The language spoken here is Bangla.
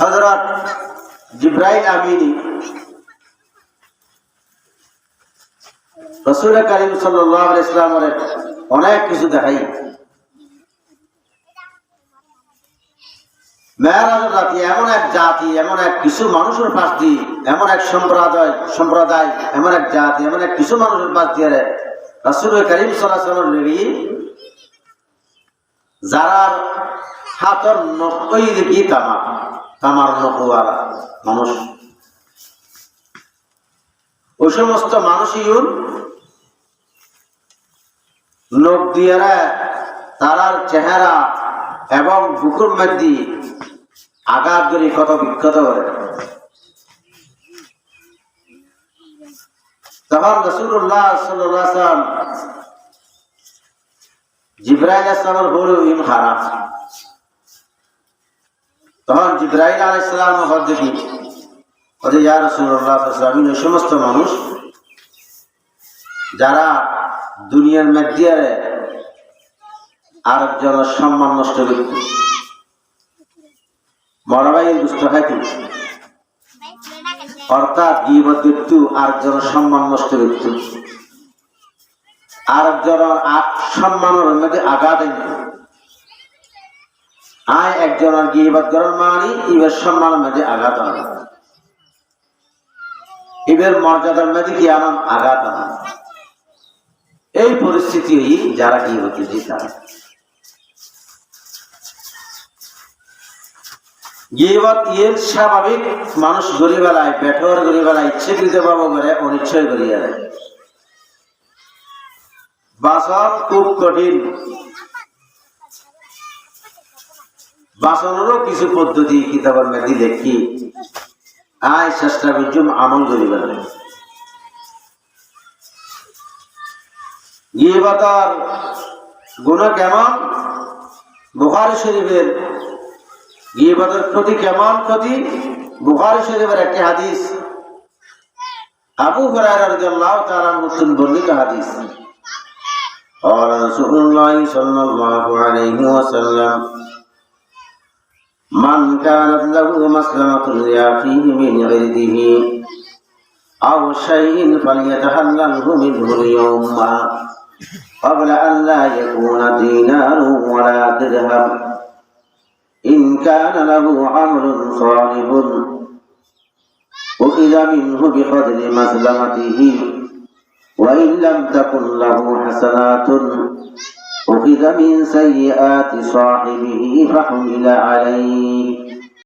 হজরত জিব্রাইল আমিনী রসুল করিম সাল্লাহ ইসলামের অনেক কিছু দেখাই। মেয়েরাজের জাতি এমন এক জাতি, এমন এক কিছু মানুষের পাশ দিয়ে, এমন এক সম্প্রদায় সম্প্রদায়, এমন এক জাতি, এমন এক কিছু মানুষের পাশ দিয়ে রসুল করিম সাল্লাহামের লেগে যারা হাতর নকই দেখি তামা তামার নকুয়ারা মানুষ। ওই সমস্ত মানুষই লোক দিয়ে তারার চেহারা এবং বুকুর মধ্যে আঘাত করে কত বিক্ষত করে। তখন রসুল্লাহ সাল্লাম জিব্রাইল আসলামের হল ইম হারাম তখন জিব্রাইল আলাইসালাম দেখি ওদের ইয়া রসুল্লাহ ওই সমস্ত মানুষ যারা দুনিয়ার মধ্যে আরেকজনের সম্মান নষ্ট করত। মরাবাইয়ের দুষ্ট খাইত অর্থাৎ ব্যক্তি আরেকজনের সম্মান নষ্ট করত। আরেকজনের সম্মানের মধ্যে আঘাত আয় একজন একজনের গিবত করার মানি ইবের সম্মানের মধ্যে আঘাত আনে ইবের মর্যাদার মধ্যে কি আনন্দ আঘাত আনা এই পরিস্থিতি যারা কি হতে যেতাম গিবত এর স্বাভাবিক, মানুষ গরিবেলায় পেটর গরিবেলায় ইচ্ছেকৃত পাবো করে অনিচ্ছয় করিয়া দেয়। বাসন খুব কঠিন। বাসনেরও কিছু পদ্ধতি কিতাবের মেদি দেখি আয় চেষ্টা বিজুম আমল করিবার গিবতার গুণ কেমন বুখারি শরীফের গিবতের ক্ষতি কেমন ক্ষতি বুখারি শরীফের একটি হাদিস আবু হুরায়রা রাদিয়াল্লাহু তাআলা মুসলিম বর্ণিত হাদিস قال رسول الله صلى الله عليه وسلم من كانت له مسلمة لأخيه من عرضه أو شيء فليتحلله منه اليوم قبل أن لا يكون دينار ولا درهم. إن كان له عمل صالح أخذ منه بقدر مسلمته وإن لم تكن له حسنات. أخذ من سيئات صاحبه فحمل عليه.